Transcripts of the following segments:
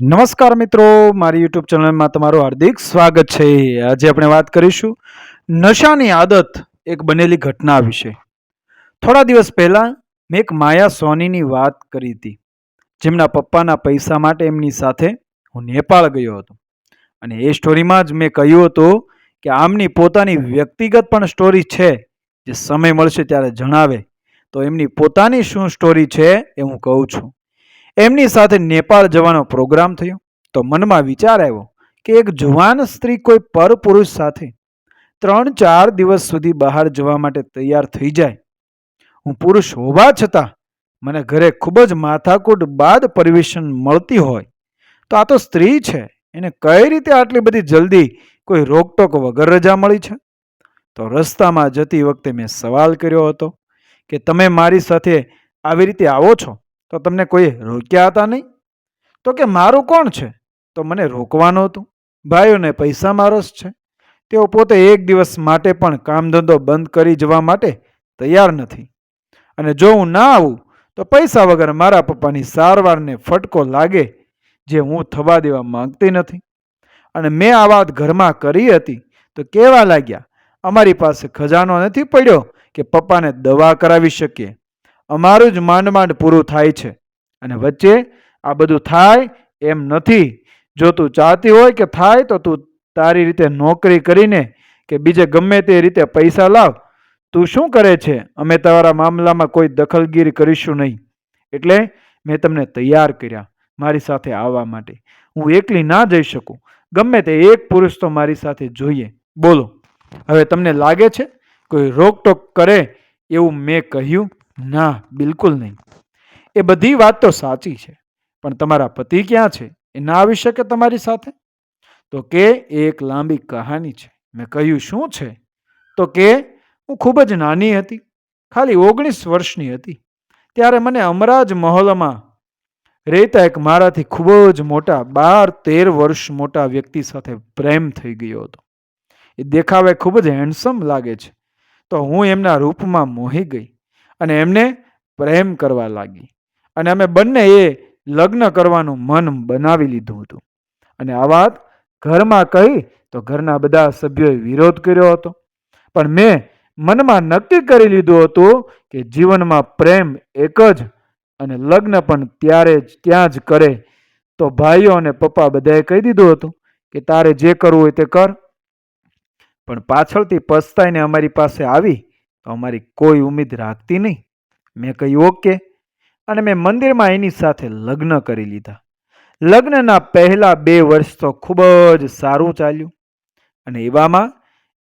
નમસ્કાર મિત્રો, મારી યુટ્યુબ ચેનલમાં તમારું હાર્દિક સ્વાગત છે. આજે આપણે વાત કરીશું નશાની આદત એક બનેલી ઘટના વિશે. થોડા દિવસ પહેલાં મેં એક માયા સોનીની વાત કરી હતી, જેમના પપ્પાના પૈસા માટે એમની સાથે હું નેપાળ ગયો હતો. અને એ સ્ટોરીમાં જ મેં કહ્યું હતું કે આમની પોતાની વ્યક્તિગત પણ સ્ટોરી છે, જે સમય મળશે ત્યારે જણાવે. તો એમની પોતાની શું સ્ટોરી છે એ હું કહું છું. એમની સાથે નેપાળ જવાનો પ્રોગ્રામ થયો. તો મનમાં વિચાર આવ્યો કે એક જુવાન સ્ત્રી કોઈ પરપુરુષ સાથે ત્રણ ચાર દિવસ સુધી બહાર જવા માટે તૈયાર થઈ જાય. હું પુરુષ હોવા છતાં મને ઘરે ખૂબ જ માથાકૂટ બાદ પરમિશન મળતી હોય. તો આ તો સ્ત્રી છે. એને કઈ રીતે આટલી બધી જલ્દી કોઈ રોકટોક વગર રજા મળી છે? તો રસ્તામાં જતી વખતે મેં સવાલ કર્યો હતો કે તમે મારી સાથે આવી રીતે આવો છો? તો તમને કોઈ રોક્યા હતા નહીં? તો કે, મારું કોણ છે? તો મને રોકવાનું હતું. ભાઈઓને પૈસા મારો જ છે. તેઓ પોતે એક દિવસ માટે પણ કામધંધો બંધ કરી જવા માટે તૈયાર નથી. અને જો હું ના આવું, તો પૈસા વગર મારા પપ્પાની સારવારને ફટકો લાગે, જે હું થવા દેવા માંગતી નથી. અને મેં આ વાત ઘરમાં કરી હતી, તો કેવા લાગ્યા, અમારી પાસે ખજાનો નથી પડ્યો કે પપ્પાને દવા કરાવી શકીએ. અમારું જ માંડ માંડ પૂરું થાય છે. અને વચ્ચે આ બધું થાય એમ નથી. જો તું ચાહતી હોય કે થાય, તો તું તારી રીતે નોકરી કરીને કે બીજે ગમે તે રીતે પૈસા લાવ. તું શું કરે છે? અમે તમારા મામલામાં કોઈ દખલગીરી કરીશું નહીં. એટલે મેં તમને તૈયાર કર્યા મારી સાથે આવવા માટે. હું એકલી ના જઈ શકું. ગમે તે એક પુરુષ તો મારી સાથે જોઈએ. બોલો. હવે તમને લાગે છે? કોઈ રોકટોક કરે એવું મેં કહ્યું? ના, બિલકુલ નહીં. એ બધી વાત તો સાચી છે, પણ તમારા પતિ ક્યાં છે? એ ના આવી શકે તમારી સાથે? તો કે એક લાંબી કહાની છે. મેં કહ્યું, શું છે? તો કે, હું ખૂબ જ નાની હતી, ખાલી ઓગણીસ વર્ષની હતી. ત્યારે મને અમરાજ મહોલમાં રહેતા એક મારાથી ખૂબ જ મોટા બાર તેર વર્ષ મોટા વ્યક્તિ સાથે પ્રેમ થઈ ગયો હતો. એ દેખાવે ખૂબ જ હેન્ડસમ લાગે છે. તો હું એમના રૂપમાં મોહી ગઈ. અને એમને પ્રેમ કરવા લાગી. અને અમે બંને એ લગ્ન કરવાનું મન બનાવી લીધું હતું. અને આ વાત ઘરમાં કહી તો ઘરના બધા સભ્યોએ વિરોધ કર્યો હતો. પણ મેં મનમાં નક્કી કરી લીધું હતું કે જીવનમાં પ્રેમ એક જ અને લગ્ન પણ ત્યારે જ, ત્યાં જ કરે. તો ભાઈઓ અને પપ્પા બધાએ કહી દીધું હતું કે તારે જે કરવું હોય તે કર. પણ પાછળથી પસ્તાઈને અમારી પાસે આવી તો અમારી કોઈ ઉમેદ રાખતી નહીં. મેં કહ્યું, ઓકે. અને મેં મંદિરમાં એની સાથે લગ્ન કરી લીધા. લગ્નના પહેલા બે વર્ષ તો ખૂબ જ સારું ચાલ્યું અને એવામાં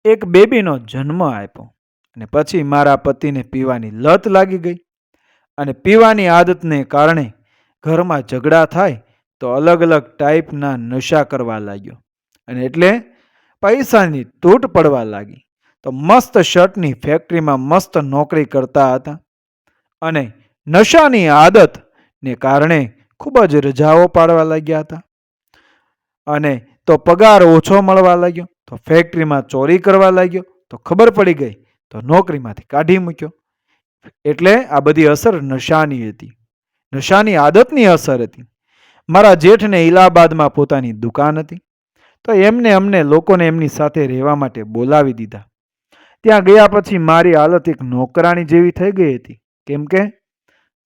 એક બેબીનો જન્મ આપ્યો અને પછી મારા પતિને પીવાની લત લાગી ગઈ અને પીવાની આદતને કારણે ઘરમાં ઝઘડા થાય તો અલગ અલગ ટાઈપના નશા કરવા લાગ્યો અને એટલે પૈસાની તૂટ પડવા લાગી. તો મસ્ત શર્ટની ફેક્ટરીમાં મસ્ત નોકરી કરતા હતા. અને નશાની આદતને કારણે ખૂબ જ રજાઓ પાડવા લાગ્યા હતા. અને તો પગાર ઓછો મળવા લાગ્યો, તો ફેક્ટરીમાં ચોરી કરવા લાગ્યો, તો ખબર પડી ગઈ, તો નોકરીમાંથી કાઢી મૂક્યો. એટલે આ બધી અસર નશાની હતી. નશાની આદતની અસર હતી. મારા જેઠને ઇલાહાબાદમાં પોતાની દુકાન હતી. તો એમને અમને લોકોને એમની સાથે રહેવા માટે બોલાવી દીધા. ત્યાં ગયા પછી મારી હાલત એક નોકરાણી જેવી થઈ ગઈ હતી. કેમ કે?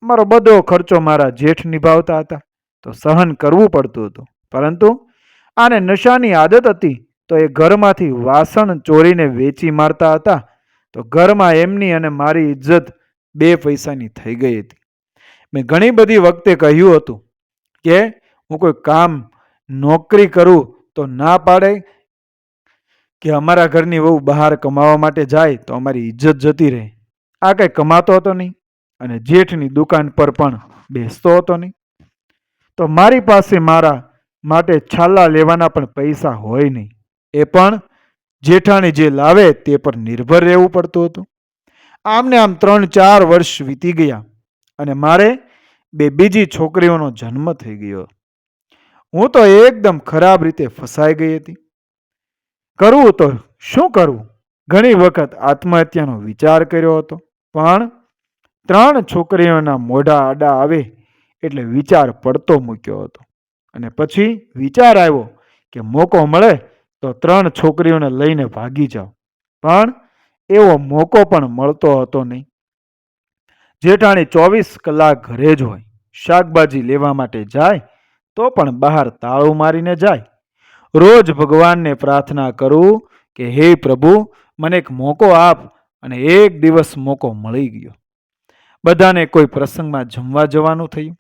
મારો બધો ખર્ચો મારા જેઠ નિભાવતા હતા, તો સહન કરવું પડતું હતું. પરંતુ આને નશાની આદત હતી, તો એ ઘરમાંથી વાસણ ચોરીને વેચી મારતા હતા, તો ઘરમાં એમની અને મારી ઇજ્જત બે પૈસાની થઈ ગઈ હતી. મેં ઘણી બધી વખતે કહ્યું હતું કે, હું કોઈ કામ નોકરી કરું તો ના પાડે કે અમારા ઘરની વહુ બહાર કમાવા માટે જાય તો અમારી ઇજ્જત જતી રહે. આ કંઈ કમાતો હતો નહીં અને જેઠની દુકાન પર પણ બેસતો હતો નહીં. તો મારી પાસે મારા માટે છાલા લેવાના પણ પૈસા હોય નહીં. એ પણ જેઠાણી જે લાવે તે પર નિર્ભર રહેવું પડતું હતું. આમને આમ ત્રણ ચાર વર્ષ વીતી ગયા અને મારે બે બીજી છોકરીઓનો જન્મ થઈ ગયો. હું તો એકદમ ખરાબ રીતે ફસાઈ ગઈ હતી. કરવું તો શું કરવું? ઘણી વખત આત્મહત્યાનો વિચાર કર્યો હતો, પણ ત્રણ છોકરીઓના મોઢા આડા આવે એટલે વિચાર પડતો મૂક્યો હતો. અને પછી વિચાર આવ્યો કે મોકો મળે તો ત્રણ છોકરીઓને લઈને ભાગી જાઓ પણ એવો મોકો પણ મળતો હતો નહીં. જેઠાણી ચોવીસ કલાક ઘરે જ હોય, શાકભાજી લેવા માટે જાય તો પણ બહાર તાળું મારીને જાય. રોજ ભગવાનને પ્રાર્થના કરું કે હે પ્રભુ, મને એક મોકો આપ અને એક દિવસ મોકો મળી ગયો. બધાને કોઈ પ્રસંગમાં જમવા જવાનું થયું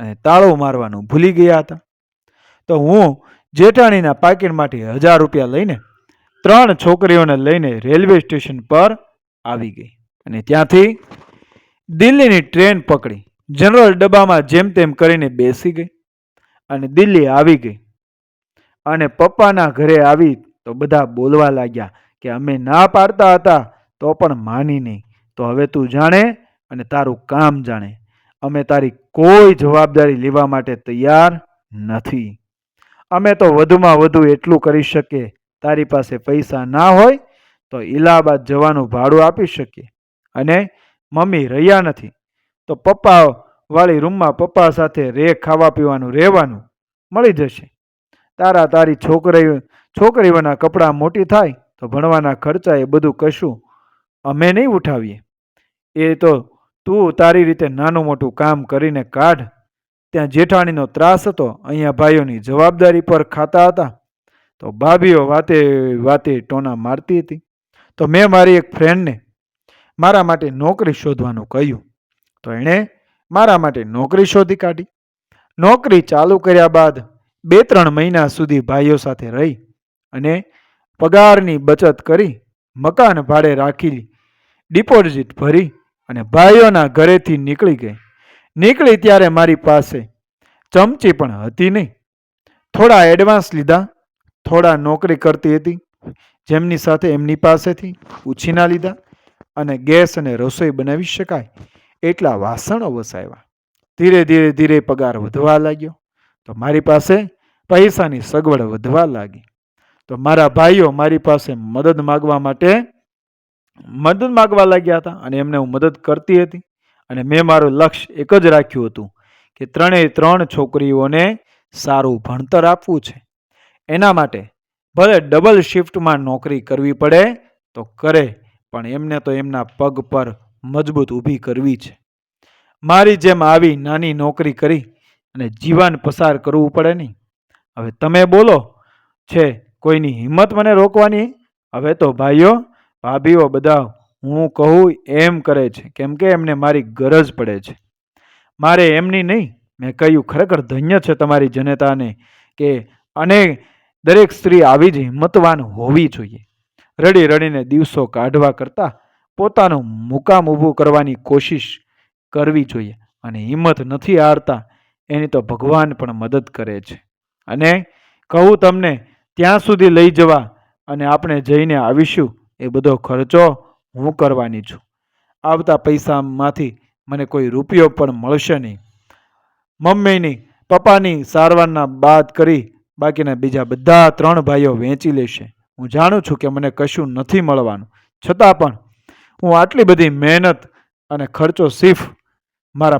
અને તાળો મારવાનું ભૂલી ગયા હતા. તો હું જેઠાણીના પાકીટમાંથી હજાર રૂપિયા લઈને ત્રણ છોકરીઓને લઈને રેલવે સ્ટેશન પર આવી ગઈ અને ત્યાંથી દિલ્હીની ટ્રેન પકડી. જનરલ ડબ્બામાં જેમ તેમ કરીને બેસી ગઈ અને દિલ્હી આવી ગઈ. અને પપ્પાના ઘરે આવી તો બધા બોલવા લાગ્યા કે અમે ના પાડતા હતા, તો પણ માની નહીં. તો હવે તું જાણે અને તારું કામ જાણે. અમે તારી કોઈ જવાબદારી લેવા માટે તૈયાર નથી. અમે તો વધુમાં વધુ એટલું કરી શકીએ તારી પાસે પૈસા ના હોય તો ઇલાહાબાદ જવાનું ભાડું આપી શકીએ અને મમ્મી રહ્યા નથી. તો પપ્પા વાળી રૂમમાં પપ્પા સાથે રે ખાવા પીવાનું રહેવાનું મળી જશે. તારા તારી છોકરી છોકરીઓના કપડાં મોટી થાય તો ભણવાના ખર્ચા એ બધું કશું અમે નહીં ઉઠાવીએ. એ તો તું તારી રીતે નાનું મોટું કામ કરીને કાઢ. ત્યાં જેઠાણીનો ત્રાસ હતો, અહીંયા ભાઈઓની જવાબદારી પર ખાતા હતા. તો ભાભીઓ વાતે વાતે ટોના મારતી હતી. તો મેં મારી એક ફ્રેન્ડને મારા માટે નોકરી શોધવાનું કહ્યું. તો એણે મારા માટે નોકરી શોધી કાઢી. નોકરી ચાલુ કર્યા બાદ બે ત્રણ મહિના સુધી ભાઈઓ સાથે રહી અને પગારની બચત કરી, મકાન ભાડે રાખી, ડિપોઝિટ ભરી અને ભાઈઓના ઘરેથી નીકળી ગઈ. નીકળી ત્યારે મારી પાસે ચમચી પણ હતી નહીં. થોડા એડવાન્સ લીધા, થોડા નોકરી કરતી હતી, જેમની સાથે એમની પાસેથી ઉછીના લીધા અને ગેસ અને રસોઈ બનાવી શકાય એટલા વાસણો વસાવ્યા. ધીરે ધીરે ધીરે પગાર વધવા લાગ્યો. તો મારી પાસે પૈસાની સગવડ વધવા લાગી. તો મારા ભાઈઓ મારી પાસે મદદ માગવા માટે મદદ માગવા લાગ્યા હતા અને એમને હું મદદ કરતી હતી. અને મેં મારું લક્ષ્ય એક જ રાખ્યું હતું કે ત્રણેય ત્રણ છોકરીઓને સારું ભણતર આપવું છે. એના માટે ભલે ડબલ શિફ્ટમાં નોકરી કરવી પડે તો કરે, પણ એમને તો એમના પગ પર મજબૂત ઊભી કરવી છે. મારી જેમ આવી નાની નોકરી કરી અને જીવન પસાર કરવું પડે નહીં. હવે તમે બોલો, છે કોઈની હિંમત મને રોકવાની? હવે તો ભાઈઓ, ભાભીઓ બધા હું કહું એમ કરે છે, કેમ કે એમને મારી ગરજ પડે છે. મારે એમની નહીં, મેં કહ્યું, ખરેખર ધન્ય છે તમારી જનતાને કે અને દરેક સ્ત્રી આવી જ હિંમતવાન હોવી જોઈએ. રડી રડીને દિવસો કાઢવા કરતાં પોતાનું મુકામ ઊભું કરવાની કોશિશ કરવી જોઈએ અને હિંમત નથી હારતા એની તો ભગવાન પણ મદદ કરે છે. અને કહું તમને, ત્યાં સુધી લઈ જવા અને આપણે જઈને આવીશું એ બધો ખર્ચો હું કરવાની છું. આવતા પૈસામાંથી મને કોઈ રૂપિયો પણ મળશે નહીં. મમ્મીની, પપ્પાની સારવારના બાદ કરી બાકીના બીજા બધા ત્રણ ભાઈઓ વેચી લેશે. હું જાણું છું કે મને કશું નથી મળવાનું. છતાં પણ હું આટલી બધી મહેનત અને ખર્ચો સિફ મારા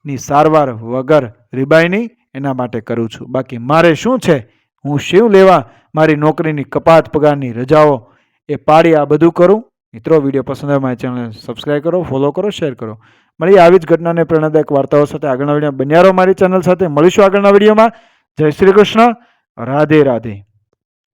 પપ્પાની સારવાર વગર રીબાઈની એના માટે કરું છું. બાકી મારે શું છે? હું શિવ લેવા મારી નોકરીની કપાત પગારની રજાઓ એ પાડી આ બધું કરું. મિત્રો, વીડિયો પસંદ આવે મારી ચેનલને સબસ્ક્રાઈબ કરો ફોલો કરો શેર કરો. મળી આવી જ ઘટનાને પ્રેરણાદાયક વાર્તાઓ સાથે. આગળના વીડિયો બન્યારો મારી ચેનલ સાથે. મળીશું આગળના વિડીયોમાં. જય શ્રી કૃષ્ણ. રાધે રાધે.